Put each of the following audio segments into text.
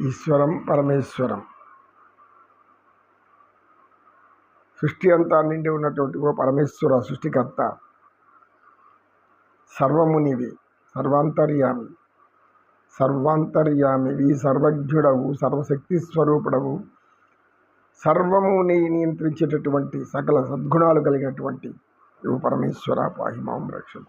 ఈశ్వరం పరమేశ్వరం. సృష్టి అంతా నిండి ఉన్నటువంటి ఓ పరమేశ్వర సృష్టికర్త. సర్వమునివి సర్వాంతర్యామి. సర్వాంతర్యామివి సర్వజ్ఞుడవు సర్వశక్తి స్వరూపుడవు. సర్వము నీ నియంత్రించేటటువంటి సకల సద్గుణాలు కలిగినటువంటి ఓ పరమేశ్వర పాహిమాం రక్షణ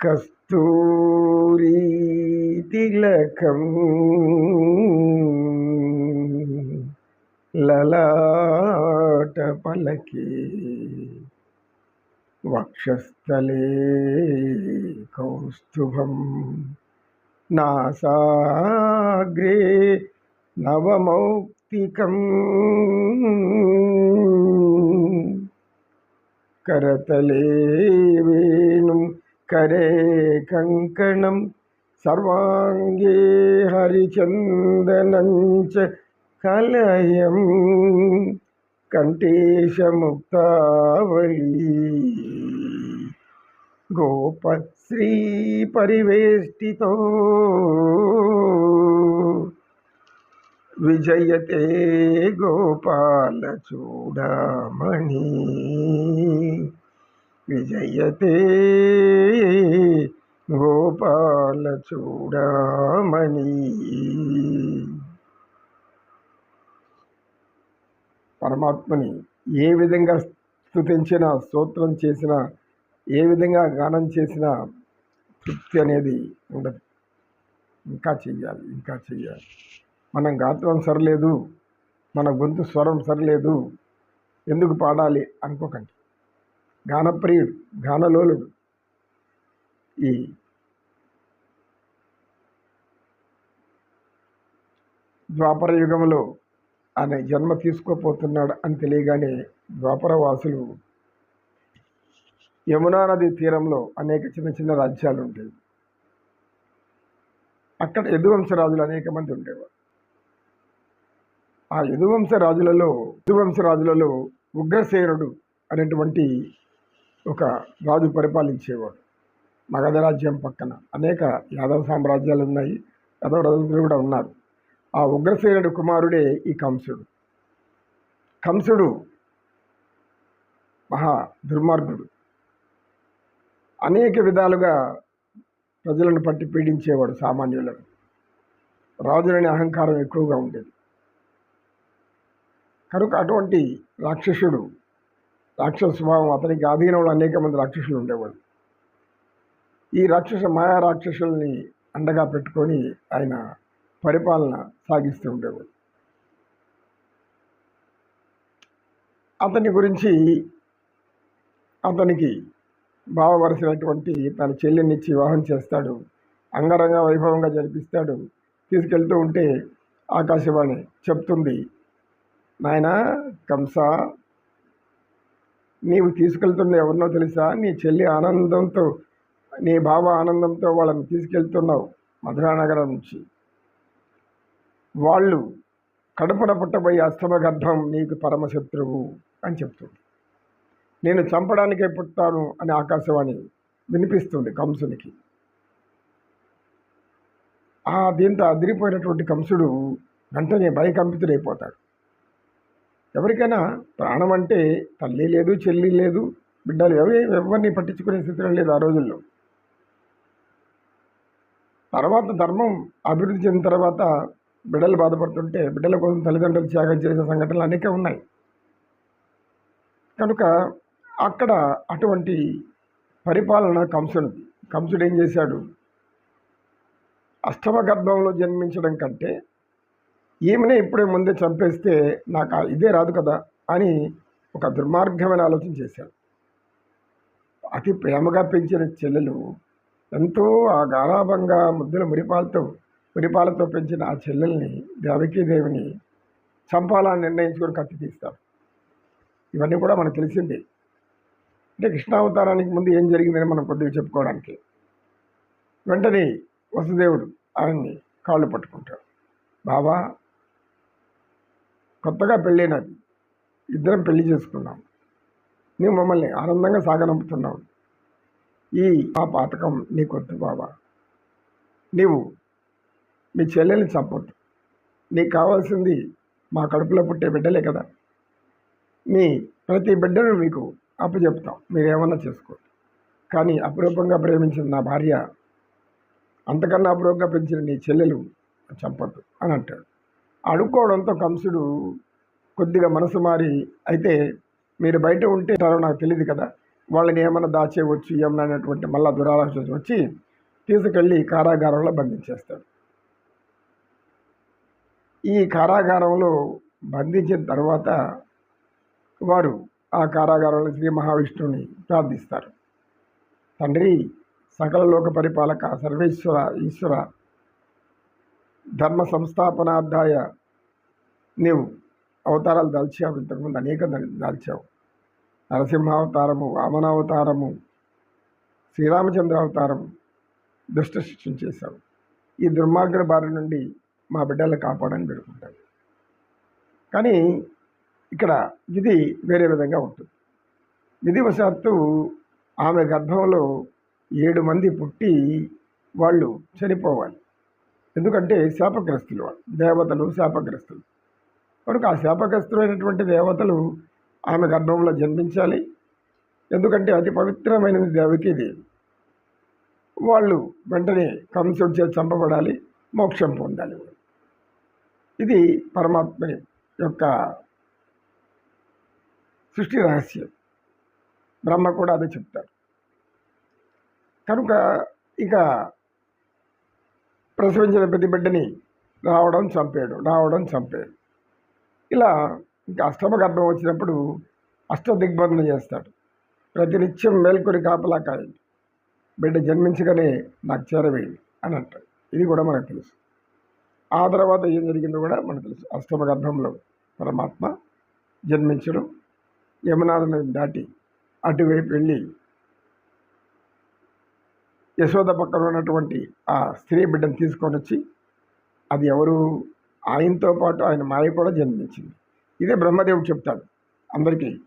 కస్తూరి తిలకం లలాట పలకే వక్షస్థలే కౌస్తుభం నాసాగ్రే నవమౌక్తికం करतले वेणुं കരേ കങ്കണം സർവാംഗേ ഹരിചന്ദനഞ്ച കലയം കണ്ടേശമുക്താവളി ഗോപശ്രീ പരിവേഷ്ടിതോ വിജയത്തെ ഗോപാലചൂടാമണി విజయతే గోపాల చూడమణి. పరమాత్మని ఏ విధంగా స్థుతించినా స్తోత్రం చేసినా ఏ విధంగా గానం చేసినా తృప్తి అనేది ఉండదు. ఇంకా చెయ్యాలి ఇంకా చెయ్యాలి. మనం గాత్రం సరలేదు మన గొంతు స్వరం సరలేదు ఎందుకు పాడాలి అనుకోకండి. గానప్రియుడు గానలోలుడు ఈ ద్వాపర యుగంలో ఆయన జన్మ తీసుకోపోతున్నాడు అని తెలియగానే ద్వాపర వాసులు యమునా నది తీరంలో అనేక చిన్న చిన్న రాజ్యాలు ఉండేవి. అక్కడ యదువంశరాజులు అనేక మంది ఉండేవారు. ఆ యదువంశ రాజులలో యదువంశ రాజులలో ఉగ్రసేనుడు అనేటువంటి ఒక రాజు పరిపాలించేవాడు. మగధ రాజ్యం పక్కన అనేక యాదవ సామ్రాజ్యాలు ఉన్నాయి. యాదవ రాజులు కూడా ఉన్నారు. ఆ ఉగ్రసేనుడు కుమారుడే ఈ కంసుడు. కంసుడు మహా దుర్మార్గుడు. అనేక విధాలుగా ప్రజలను పట్టి పీడించేవాడు సామాన్యులను. రాజులని అహంకారం ఎక్కువగా ఉండేది. కనుక అటువంటి రాక్షసుడు రాక్షస స్వభావం అతనికి అధీనంలో అనేక మంది రాక్షసులు ఉండేవాళ్ళు. ఈ రాక్షస మాయా రాక్షసుల్ని అండగా పెట్టుకొని ఆయన పరిపాలన సాగిస్తూ ఉండేవాడు. అతని గురించి అతనికి భావవలసినటువంటి తన చెల్లినిచ్చి వివాహం చేస్తాడు. అంగరంగ వైభవంగా జరిపిస్తాడు. తీసుకెళ్తూ ఉంటే ఆకాశవాణి చెప్తుంది నాయన కంస నీవు తీసుకెళ్తున్న ఎవరినో తెలుసా? నీ చెల్లి ఆనందంతో నీ బావ ఆనందంతో వాళ్ళని తీసుకెళ్తున్నావు మధురానగరం నుంచి. వాళ్ళు కడుపున పుట్టబోయే అస్తమ గర్భం నీకు పరమశత్రువు అని చెప్తుంది. నేను చంపడానికే పుట్టాను అని ఆకాశవాణి వినిపిస్తుంది కంసునికి. ఆ దీంతో అదిరిపోయినటువంటి కంసుడు వెంటనే భయకంపితుడైపోతాడు ఎవరికైనా ప్రాణం అంటే తల్లి లేదు చెల్లి లేదు బిడ్డలు ఎవరి ఎవరిని పట్టించుకునే స్థితిలో లేదు ఆ రోజుల్లో. తర్వాత ధర్మం అభివృద్ధి చెందిన తర్వాత బిడ్డలు బాధపడుతుంటే బిడ్డల కోసం తల్లిదండ్రులు త్యాగం చేసిన సంఘటనలు అనేక ఉన్నాయి. కనుక అక్కడ అటువంటి పరిపాలన కంసునిది కంసుడు ఏం చేశాడు? అష్టమ గర్భంలో జన్మించడం కంటే ఈమెనే ఇప్పుడే ముందే చంపేస్తే నాకు ఇదే రాదు కదా అని ఒక దుర్మార్గమైన ఆలోచన చేశాడు. అతి ప్రేమగా పెంచిన చెల్లెలు ఎంతో ఆ గారాభంగా ముద్దుల మురిపాలతో మురిపాలతో పెంచిన ఆ చెల్లెల్ని దేవకీదేవిని చంపాలని నిర్ణయించుకొని కత్తి తీస్తారు ఇవన్నీ కూడా మనకు తెలిసిందే. అంటే కృష్ణావతారానికి ముందు ఏం జరిగిందని మనం కొద్దిగా చెప్పుకోవడానికి. వెంటనే వసుదేవుడు ఆయన్ని కాళ్ళు పట్టుకుంటాడు. బాబా కొత్తగా పెళ్ళైనది. ఇద్దరం పెళ్ళి చేసుకున్నాం. నువ్వు మమ్మల్ని ఆనందంగా సాగనంపుతున్నావు. ఈ ఆ పాతకం నీకొద్దు బాబా నీవు మీ చెల్లెల్ని చంపొద్దు. నీకు కావాల్సింది మా కడుపులో పుట్టే బిడ్డలే కదా. మీ ప్రతి బిడ్డను మీకు అప్పచెప్తాం మీరేమన్నా చేసుకో కానీ అపురూపంగా ప్రేమించిన నా భార్య అంతకన్నా అపురూపంగా పెంచిన నీ చెల్లెలు చంపొద్దు అని అంటాడు. అడుక్కోవడంతో కంసుడు కొద్దిగా మనసు మారి అయితే మీరు బయట ఉంటే ఉంటారో నాకు తెలియదు కదా వాళ్ళని ఏమైనా దాచేయవచ్చు ఏమన్నా అనేటువంటి మళ్ళా దురాలోచన వచ్చి తీసుకెళ్ళి కారాగారంలో బంధించేస్తాడు. ఈ కారాగారంలో బంధించిన తర్వాత వారు ఆ కారాగారంలో శ్రీ మహావిష్ణువుని ప్రార్థిస్తారు. తండ్రి సకల లోక పరిపాలక సర్వేశ్వర ఈశ్వర ధర్మ సంస్థాపనార్థాయ నీవు అవతారాలు దాల్చావు. ఇంతకుముందు అనేక దాల్చావు. నరసింహావతారము వామనావతారము శ్రీరామచంద్ర అవతారం దుష్ట శిక్షణ చేశావు. ఈ దుర్మార్గుల బారి నుండి మా బిడ్డలను కాపాడని పెడుకుంటాను కానీ ఇక్కడ విధి వేరే విధంగా ఉంటుంది. విధివశాత్తు ఆమె గర్భంలో ఏడు మంది పుట్టి వాళ్ళు చనిపోవాలి. ఎందుకంటే శాపగ్రస్తులు దేవతలు శాపగ్రస్తులు. కనుక ఆ శాపగ్రస్తులైనటువంటి దేవతలు ఆమె గర్భంలో జన్మించాలి. ఎందుకంటే అతి పవిత్రమైనది దేవకిది వాళ్ళు వెంటనే కంసుడి చేతి చంపబడాలి మోక్షం పొందాలి. ఇది పరమాత్మని యొక్క సృష్టి రహస్యం. బ్రహ్మ కూడా అదే చెప్తారు కనుక ఇక ప్రసవించిన ప్రతి బిడ్డని రావడం చంపాడు రావడం చంపాడు. ఇలా ఇంకా అష్టమ గర్భం వచ్చినప్పుడు అష్ట దిగ్బంధన చేస్తాడు. ప్రతినిత్యం మేల్కొని కాపలా కాయండి. బిడ్డ జన్మించగానే నాకు చేరవేయండి అని అంటాడు. ఇది కూడా మనకు తెలుసు. ఆ తర్వాత ఏం జరిగిందో కూడా మనకు తెలుసు. అష్టమ గర్భంలో పరమాత్మ జన్మించడం యమునాథ దాటి అటువైపు వెళ్ళి యశోద పక్కన ఉన్నటువంటి ఆ స్త్రీ బిడ్డను తీసుకొని వచ్చి అది ఎవరు? ఆయనతో పాటు ఆయన మాయ కూడా జన్మించింది. ఇదే బ్రహ్మదేవుడు చెప్తాడు అందరికీ.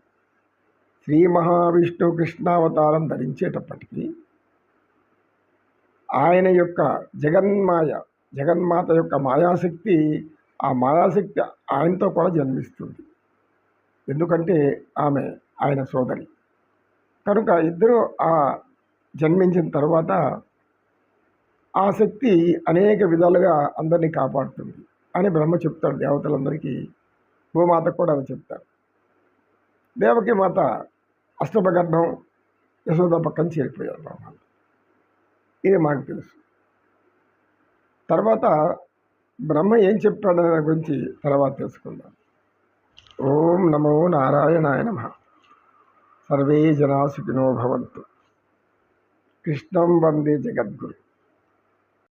శ్రీ మహావిష్ణు కృష్ణావతారం ధరించేటప్పటికీ ఆయన యొక్క జగన్మాయ జగన్మాత యొక్క మాయాశక్తి ఆ మాయాశక్తి ఆయనతో కూడా జన్మిస్తుంది. ఎందుకంటే ఆమె ఆయన సోదరి. కనుక ఇద్దరు ఆ జన్మించిన తర్వాత ఆ శక్తి అనేక విధాలుగా అందరినీ కాపాడుతుంది అని బ్రహ్మ చెప్తాడు దేవతలందరికీ. భూమాత కూడా అది చెప్తారు దేవకి మాత అష్టమగర్భం యశోద పక్కన చేరిపోయారు బ్రహ్మ ఇది మాకు తెలుసు. తర్వాత బ్రహ్మ ఏం చెప్పాడనే దాని గురించి తర్వాత తెలుసుకుందాం. ఓం నమో నారాయణాయ నమ. సర్వే జనా సుఖినో భవంతు. কৃষ্ণম বন্দে জগদ্গুরু।